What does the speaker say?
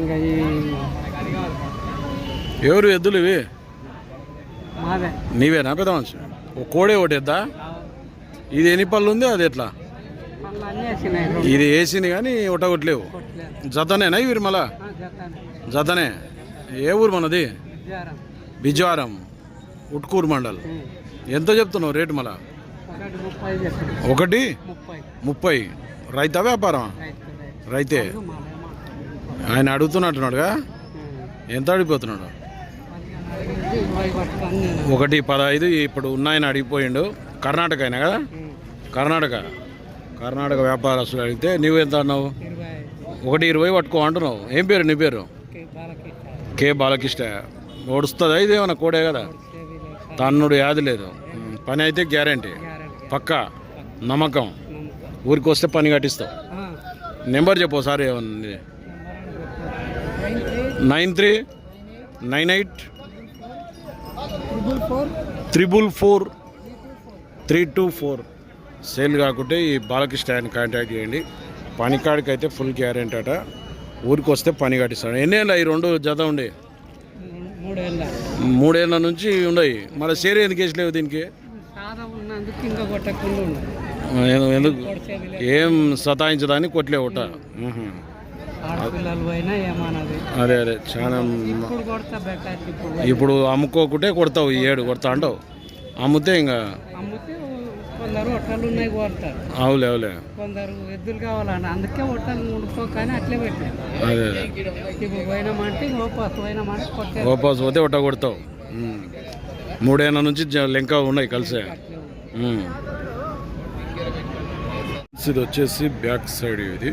ఇంకా ఈ ఎవరు ఎద్దులు ఇవి? మాదే నీవేనా పెద్ద మనిషి. ఓ కోడే ఒకటి ఎద్దా ఇది ఎన్ని పళ్ళు ఉంది? అది ఎట్లా? ఇది వేసింది కానీ కొట్టలేదు. జతనేనా ఇవి మళ్ళా? జతానే. ఏ ఊరు మనది? బిజ్వారం ఉట్కూరు మండల్. ఎంత చెప్తున్నావు రేటు మళ్ళా? ఒకటి ముప్పై రైతా వ్యాపారం రైతు. ఆయన అడుగుతున్నట్టున్నాడుగా. ఎంత అడిగిపోతున్నాడు? ఒకటి పదహైదు ఇప్పుడు ఉన్నాయని అడిగిపోయిండు. కర్ణాటక అయినా కదా. కర్ణాటక. కర్ణాటక వ్యాపారస్తులు అడిగితే నువ్వు ఎంత అన్నావు? ఒకటి ఇరవై పట్టుకో అంటున్నావు. ఏం పేరు నీ పేరు? కే బాలకి కే బాలకృష్ణ. ఓడుస్తుందా? ఇది ఏమన్నా కోడే కదా? తన్నుడు యాది లేదు. పని అయితే గ్యారంటీ. పక్కా. నమ్మకం. ఊరికి వస్తే పని కట్టిస్తావు. నెంబర్ చెప్పు ఒకసారి ఏమన్నా. Nine three nine eight triple four three two four. Sale కాకుంటే ఈ బాలకృష్ణ ఆయన కాంటాక్ట్ చేయండి. పని కాడికి అయితే ఫుల్ గ్యారెంటీ అట. ఊరికి వస్తే పని కట్టిస్తాడు. ఎన్నేళ్ళ ఈ రెండు జత ఉండి? మూడేళ్ళ నుంచి ఉన్నాయి. మళ్ళీ సేరే ఎందుకు వేసలేవు దీనికి? ఎందుకు. ఏం సతాయించదాన్ని కొట్లే ఒకట ఆడపిల్లలు పోయినా ఏమన్నది? అదే అదే చాలా ఇప్పుడు కొడతా బెటర్ ఇప్పుడు. ఇప్పుడు అమ్ముకోకుంటే కొడతావు ఈ ఏడు కొడతా అంటావు. అమ్ముతే ఇంకా అమ్మితే కొందరు ఉన్నాయి కొడతారు. అవులే అవులే. కొందరు ఎద్దులు కావాలని అందుకే అట్లే పెట్టారు అదే అదే. ఇప్పుడు పోయినామంటే ఓపాస్ పోయినామంటే కొట్టే ఓపాస్ పోతే ఒట్ట కొడతావు. ఉమ్. మూడేళ్ళ నుంచి జ- లెంక ఉన్నాయి కలిసే. ఉమ్. ఇది వచ్చేసి బ్యాక్ సైడ్ ఇది.